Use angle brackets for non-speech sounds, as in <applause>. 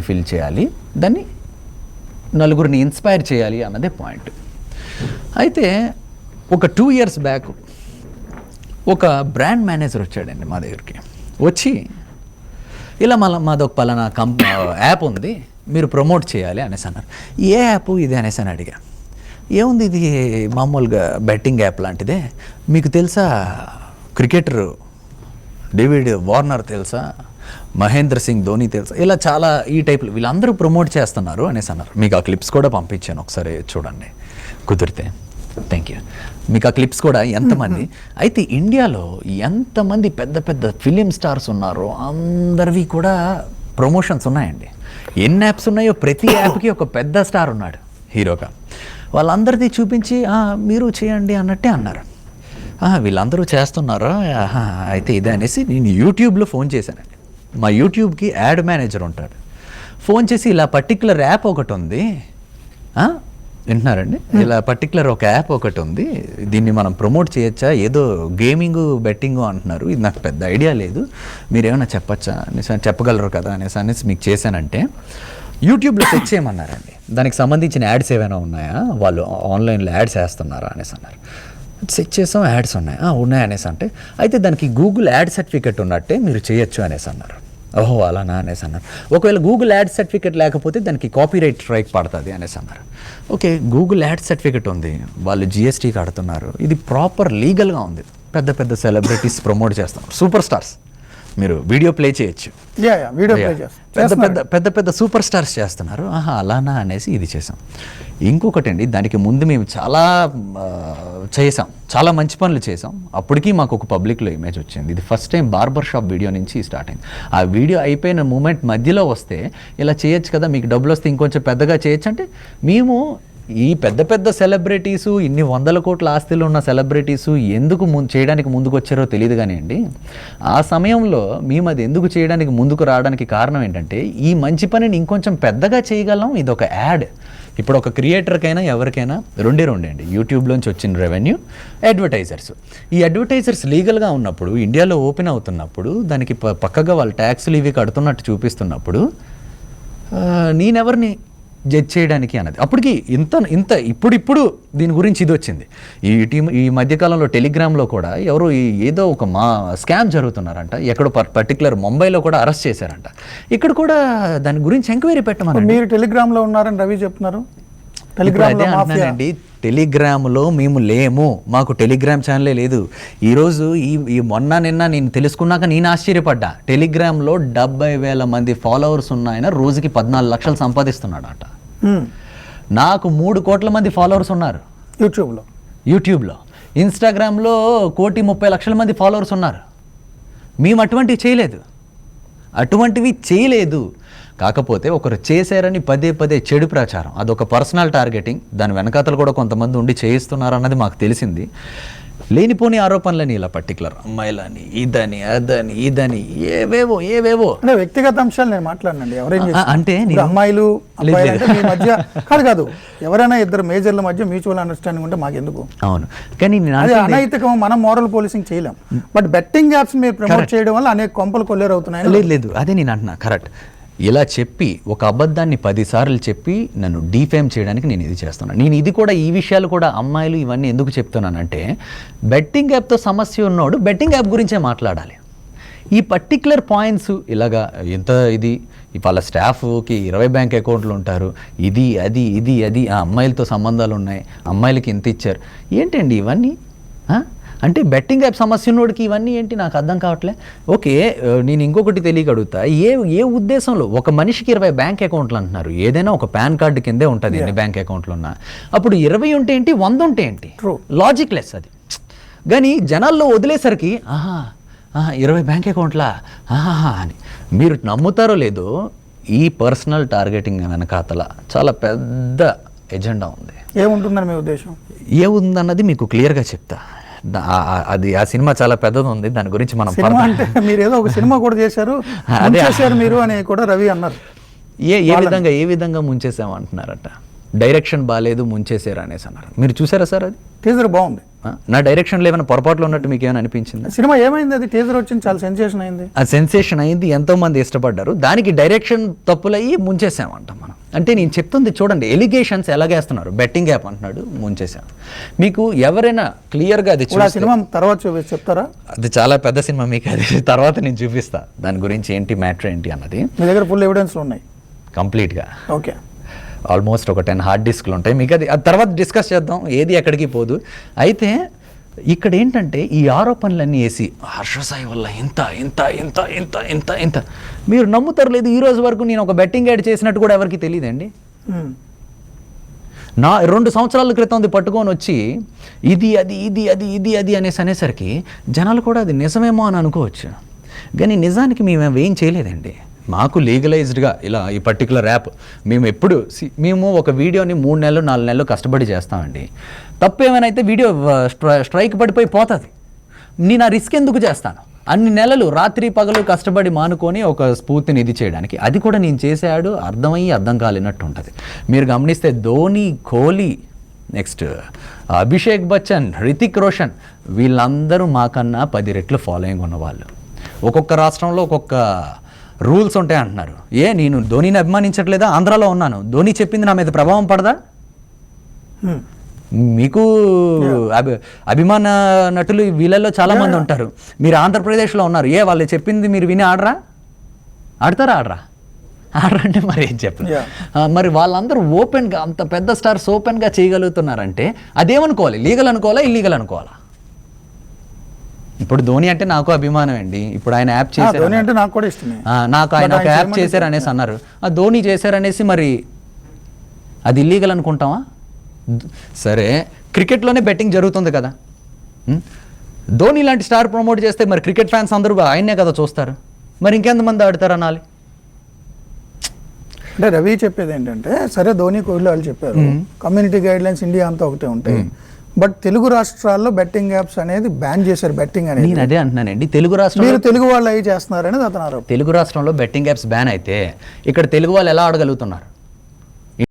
Fill చేయాలి. దాన్ని నలుగురిని ఇన్స్పైర్ చేయాలి అన్నదే పాయింట్. అయితే ఒక టూ ఇయర్స్ బ్యాక్ ఒక బ్రాండ్ మేనేజర్ వచ్చాడండి మా దగ్గరికి. వచ్చి ఇలా మళ్ళీ మాది ఒక పలానా కంప్ యాప్ ఉంది మీరు ప్రమోట్ చేయాలి అనేసి అన్నారు. ఏ యాప్ ఇది? అనేసి అని అడిగా. ఏముంది ఇది? మామూలుగా బెట్టింగ్ యాప్ లాంటిదే. మీకు తెలుసా క్రికెటర్? డేవిడ్ వార్నర్ తెలుసా? మహేంద్ర సింగ్ ధోని తెలుసా? ఇలా చాలా ఈ టైప్లో వీళ్ళందరూ ప్రమోట్ చేస్తున్నారు అనేసి అన్నారు. మీకు ఆ క్లిప్స్ కూడా పంపించాను ఒకసారి చూడండి. కుదిరితే. థ్యాంక్ యూ మీకు ఆ క్లిప్స్ కూడా ఎంతమంది? <laughs> అయితే ఇండియాలో ఎంతమంది పెద్ద పెద్ద ఫిలిం స్టార్స్ ఉన్నారో అందరివి కూడా ప్రమోషన్స్ ఉన్నాయండి. ఎన్ని యాప్స్ ఉన్నాయో ప్రతి <laughs> యాప్కి ఒక పెద్ద స్టార్ ఉన్నాడు హీరోగా. వాళ్ళందరిది చూపించి "ఆ, మీరు చేయండి అన్నట్టే అన్నారు. "ఆ, వీళ్ళందరూ చేస్తున్నారా? అయితే ఇదే అనేసి నేను యూట్యూబ్లో ఫోన్ చేశానండి. మా యూట్యూబ్కి యాడ్ మేనేజర్ ఉంటాడు. ఫోన్ చేసి ఇలా పర్టికులర్ యాప్ ఒకటి ఉంది? వింటున్నారండి? ఇలా పర్టికులర్ ఒక యాప్ ఒకటి ఉంది. దీన్ని మనం ప్రమోట్ చేయొచ్చా? ఏదో గేమింగ్ బెట్టింగ్ అంటున్నారు. ఇది నాకు పెద్ద ఐడియా లేదు. మీరు ఏమైనా చెప్పచ్చా? అనేసి అని చెప్పగలరు కదా అనేసి అనేసి మీకు చేశానంటే యూట్యూబ్లో సెర్చ్ చేయమన్నారండి. దానికి సంబంధించిన యాడ్స్ ఏమైనా ఉన్నాయా? వాళ్ళు ఆన్లైన్లో యాడ్స్ వేస్తున్నారా అనేసి అన్నారు. సెర్చ్ చేసాం యాడ్స్ ఉన్నాయి. "ఆ, ఉన్నాయి అనేసి అంటే అయితే దానికి గూగుల్ యాడ్ సర్టిఫికెట్ ఉన్నట్టే మీరు చేయొచ్చు అనేసి అన్నారు. ఓహో అలానా అనేసి అన్నారు. ఒకవేళ గూగుల్ యాడ్ సర్టిఫికేట్ లేకపోతే దానికి కాపీరైట్ స్ట్రైక్ పడుతుంది అనేసి అన్నారు. ఓకే గూగుల్ యాడ్ సర్టిఫికేట్ ఉంది. వాళ్ళు జిఎస్టీ కడుతున్నారు. ఇది ప్రాపర్ లీగల్గా ఉంది. పెద్ద పెద్ద సెలబ్రిటీస్ ప్రమోట్ చేస్తున్నారు. Super stars. మీరు వీడియో ప్లే చేయొచ్చు. వీడియో. చేస్తాం. పెద్ద పెద్ద పెద్ద పెద్ద సూపర్ స్టార్స్ చేస్తున్నారు. ఆహా అలానా అనేసి ఇది చేసాం. ఇంకొకటి అండి దానికి ముందు మేము చాలా చేసాం చాలా మంచి పనులు చేసాం అప్పటికి మాకు ఒక పబ్లిక్లో ఇమేజ్ వచ్చింది. ఇది first time barber shop video నుంచి స్టార్ట్ అయింది. ఆ వీడియో అయిపోయిన మూమెంట్ మధ్యలో వస్తే ఇలా చేయొచ్చు కదా మీకు డబ్బులు వస్తే ఇంకొంచెం పెద్దగా చేయొచ్చు. అంటే మేము ఈ పెద్ద పెద్ద సెలబ్రిటీసు ఇన్ని వందల కోట్ల ఆస్తులు ఉన్న సెలబ్రిటీసు ఎందుకు ముందు చేయడానికి ముందుకు వచ్చారో తెలియదు కానీ అండి. ఆ సమయంలో మేము అది ఎందుకు చేయడానికి ముందుకు రావడానికి కారణం ఏంటంటే ఈ మంచి పనిని ఇంకొంచెం పెద్దగా చేయగలం ఇది ఒక యాడ్. ఇప్పుడు ఒక క్రియేటర్కైనా ఎవరికైనా రెండే రెండే అండి. యూట్యూబ్లోంచి వచ్చిన రెవెన్యూ అడ్వర్టైజర్స్. ఈ అడ్వర్టైజర్స్ లీగల్గా ఉన్నప్పుడు ఇండియాలో ఓపెన్ అవుతున్నప్పుడు దానికి ప- పక్కగా వాళ్ళు ట్యాక్స్లు ఇవి కడుతున్నట్టు చూపిస్తున్నప్పుడు నేనెవరిని జడ్జ్ చేయడానికి అన్నది. అప్పటికి ఇంత ఇంత ఇప్పుడు ఇప్పుడు దీని గురించి ఇది వచ్చింది. ఈ టీం ఈ మధ్యకాలంలో టెలిగ్రామ్లో కూడా ఎవరు ఈ ఏదో ఒక మా స్కామ్ జరుగుతున్నారంట. ఎక్కడో పర్టికులర్ ముంబైలో కూడా అరెస్ట్ చేశారంట. ఇక్కడ కూడా దాని గురించి ఎంక్వైరీ పెట్టమని మీరు టెలిగ్రామ్లో ఉన్నారని రవి చెప్తున్నారు. అంటున్నానండి టెలిగ్రామ్లో మేము లేము. మాకు టెలిగ్రామ్ ఛానలే లేదు. ఈరోజు ఈ ఈ మొన్న నిన్న నేను తెలుసుకున్నాక నేను ఆశ్చర్యపడ్డా. టెలిగ్రామ్లో డెబ్బై వేల మంది ఫాలోవర్స్ ఉన్నాయన రోజుకి పద్నాలుగు లక్షలు సంపాదిస్తున్నాడట. నాకు మూడు కోట్ల మంది ఫాలోవర్స్ ఉన్నారు. యూట్యూబ్లో. యూట్యూబ్లో ఇన్స్టాగ్రామ్లో కోటి ముప్పై లక్షల మంది ఫాలోవర్స్ ఉన్నారు. మేము అటువంటివి చేయలేదు. అటువంటివి చేయలేదు. కాకపోతే ఒకరు చేశారని పదే పదే చెడు ప్రచారం. అదొక పర్సనల్ టార్గెటింగ్ దాని వెనకాతలు కూడా కొంతమంది ఉండి చేయిస్తున్నారు అన్నది మాకు తెలిసింది. లేనిపోని ఆరోపణలని ఇలా పర్టికులర్ అమ్మాయిలని ఇదని అదని ఇదని ఏవేవో ఏవేవో. అంటే వ్యక్తిగత అంశాలు నేను మాట్లాడినండి. ఎవరేం ఆ, చేస్తారు? అంటే అమ్మాయిలు మీ మధ్య <laughs> కాదు కాదు. ఎవరైనా ఇద్దరు మేజర్ల మధ్య మ్యూచువల్ అండర్స్టాండింగ్ ఉంటే మాకు ఎందుకు అవును. కానీ అనైతికం మనం మోరల్ పోలీసింగ్ చేయలేం. బట్ బెట్టింగ్ యాప్స్ మీరు ప్రమోట్ చేయడం వల్ల అనేక కొంపలు కొల్లేరు అవుతున్నాయి లేదు లేదు. అదే నేను అంటున్నా. కరెక్ట్ ఇలా చెప్పి ఒక అబద్ధాన్ని పదిసార్లు చెప్పి నన్ను డీఫేమ్ చేయడానికి నేను ఇది చేస్తున్నాను నేను ఇది కూడా ఈ విషయాలు కూడా అమ్మాయిలు ఇవన్నీ ఎందుకు చెప్తున్నానంటే బెట్టింగ్ యాప్తో సమస్య ఉన్నోడు బెట్టింగ్ యాప్ గురించే మాట్లాడాలి. ఈ పర్టికులర్ పాయింట్స్ ఇలాగా ఎంత ఇది? వాళ్ళ స్టాఫ్కి ఇరవై బ్యాంక్ అకౌంట్లు ఉంటారు. ఇది అది ఇది అది ఆ అమ్మాయిలతో సంబంధాలు ఉన్నాయి. అమ్మాయిలకి ఇంత ఇచ్చారు? ఏంటండి ఇవన్నీ? అంటే బెట్టింగ్ యాప్ సమస్య ఉన్నోడికి ఇవన్నీ ఏంటి? నాకు అర్థం కావట్లే. ఓకే నేను ఇంకొకటి తెలియక అడుగుతా ఏ ఏ ఉద్దేశంలో? ఒక మనిషికి ఇరవై బ్యాంక్ అకౌంట్లు అంటున్నారు. ఏదైనా ఒక పాన్ కార్డు కిందే ఉంటుంది ఎన్ని బ్యాంక్ అకౌంట్లు ఉన్నా అప్పుడు ఇరవై ఉంటే ఏంటి? వంద ఉంటే ఏంటి. లాజిక్ లెస్ అది. కానీ జనాల్లో వదిలేసరికి ఆహా ఆహా, ఇరవై బ్యాంక్ అకౌంట్లా? ఆహా అని. మీరు నమ్ముతారో లేదో ఈ పర్సనల్ టార్గెటింగ్ వెనకాతల చాలా పెద్ద ఎజెండా ఉంది. ఏముంటుందని మీ ఉద్దేశం? ఏ ఉందన్నది మీకు క్లియర్గా చెప్తా. అది ఆ సినిమా చాలా పెద్దది ఉంది దాని గురించి మనం అంటే మీరు ఏదో ఒక సినిమా కూడా చేశారు. <laughs> అదే. చేశారు మీరు అని కూడా రవి అన్నారు. ఏ ఏ విధంగా ఏ విధంగా ముంచేసామంటున్నారట డైరెక్షన్ బాగాలేదు ముంచేసారు అనేసి అన్నారు. మీరు చూసారా సార్ అది? టీజర్ బాగుంది? నా డైరెక్షన్లో ఏమైనా పొరపాట్లు ఉన్నట్టు మీకు ఏమైనా అనిపించింది? సినిమా ఏమైంది? అది టీజర్ వచ్చింది చాలా సెన్సేషన్ అయింది. ఆ సెన్సేషన్ అయింది ఎంతో మంది ఇష్టపడ్డారు. దానికి డైరెక్షన్ తప్పులయ్యి ముంచేసామంట మనం. అంటే నేను చెప్తుంది చూడండి ఎలిగేషన్స్ ఎలాగేస్తున్నారు? బెట్టింగ్ యాప్ అంటున్నాడు ముంచేసాం మీకు ఎవరైనా క్లియర్గా అది సినిమా తర్వాత చూపి చెప్తారా? అది చాలా పెద్ద సినిమా మీకు అది తర్వాత నేను చూపిస్తా. దాని గురించి ఏంటి మ్యాటర్ ఏంటి అన్నది. మీ దగ్గర ఫుల్ ఎవిడెన్స్లు ఉన్నాయి. కంప్లీట్గా ఓకే ఆల్మోస్ట్ ఒక టెన్ హార్డ్ డిస్క్లు ఉంటాయి. మీకు అది తర్వాత డిస్కస్ చేద్దాం ఏది ఎక్కడికి పోదు. అయితే ఇక్కడ ఏంటంటే ఈ ఆరోపణలన్నీ వేసి హర్షసాయి వల్ల ఇంత ఇంత ఇంత ఇంత ఇంత ఇంత. మీరు నమ్ముతారు లేదు ఈ రోజు వరకు నేను ఒక బెట్టింగ్ యాడ్ చేసినట్టు కూడా ఎవరికి తెలియదండి. నా రెండు సంవత్సరాల క్రితం అది పట్టుకొని వచ్చి ఇది అది ఇది అది ఇది అది అనేసి అనేసరికి జనాలు కూడా అది నిజమేమో అని అనుకోవచ్చు. కానీ నిజానికి మేము ఏం చేయలేదండి. మాకు లీగలైజ్డ్గా ఇలా ఈ పర్టికులర్ యాప్ మేము ఎప్పుడు సి- మేము ఒక వీడియోని మూడు నెలలు నాలుగు నెలలు కష్టపడి చేస్తామండి. తప్పు ఏమైనా అయితే వీడియో స్ట్రై- స్ట్రైక్ పడిపోయి పోతుంది. నేను ఆ రిస్క్ ఎందుకు చేస్తాను? అన్ని నెలలు రాత్రి పగలు కష్టపడి మానుకొని ఒక స్ఫూర్తిని ఇది చేయడానికి. అది కూడా నేను చేసాడు అర్థమయ్యి అర్థం కాలేనట్టు ఉంటుంది. మీరు గమనిస్తే ధోని కోహ్లీ నెక్స్ట్ అభిషేక్ బచ్చన్ హృతిక్ రోషన్ వీళ్ళందరూ మాకన్నా పది రెట్లు ఫాలోయింగ్ ఉన్నవాళ్ళు. ఒక్కొక్క రాష్ట్రంలో ఒక్కొక్క రూల్స్ ఉంటాయి అంటున్నారు. ఏ నేను ధోనిని అభిమానించట్లేదా? ఆంధ్రాలో ఉన్నాను. ధోని చెప్పింది నా మీద ప్రభావం పడదా. మీకు అభి అభిమాన నటులు వీళ్ళల్లో చాలా మంది ఉంటారు. మీరు ఆంధ్రప్రదేశ్లో ఉన్నారు. ఏ వాళ్ళు చెప్పింది మీరు విని ఆడరా? ఆడతారా ఆడరా? ఆడరంటే మరి ఏం చెప్పను. మరి వాళ్ళందరూ ఓపెన్గా అంత పెద్ద స్టార్స్ ఓపెన్గా చేయగలుగుతున్నారంటే అదేమనుకోవాలి? లీగల్ అనుకోవాలా? ఇల్లీగల్ అనుకోవాలా? ఇప్పుడు ధోని అంటే నాకు అభిమానం అండి. ఇప్పుడు ఆయన యాప్ చేశారు ధోని అంటే నాకు కూడా ఇష్టమే. నాకు ఆయన ఒక యాప్ చేశారు అనేసి అన్నారు. ఆ ధోని చేశారనేసి మరి అది ఇల్లీగల్ అనుకుంటావా? ద- సరే క్రికెట్లోనే బెట్టింగ్ జరుగుతుంది కదా? ధోని లాంటి స్టార్ ప్రమోట్ చేస్తే మరి క్రికెట్ ఫ్యాన్స్ అందరూ ఆయన్నే కదా చూస్తారు. మరి ఇంకెంతమంది ఆడతారు అనాలి? అంటే రవి చెప్పేది ఏంటంటే సరే ధోని కోహ్లీ వాళ్ళు చెప్పారు. కమ్యూనిటీ గైడ్ లైన్స్ ఇండియా అంతా ఒకటే ఉంటాయి. బట్ తెలుగు రాష్ట్రాల్లో బెట్టింగ్ యాప్స్ అనేది బ్యాన్ చేశారు బెట్టింగ్ అనేది. నేను అదే అంటున్నానండి. తెలుగు రాష్ట్రంలో మీరు తెలుగు వాళ్ళు అవి చేస్తున్నారు అనేది అతను తెలుగు రాష్ట్రంలో బెట్టింగ్ యాప్స్ బ్యాన్ అయితే ఇక్కడ తెలుగు వాళ్ళు ఎలా ఆడగలుగుతున్నారు?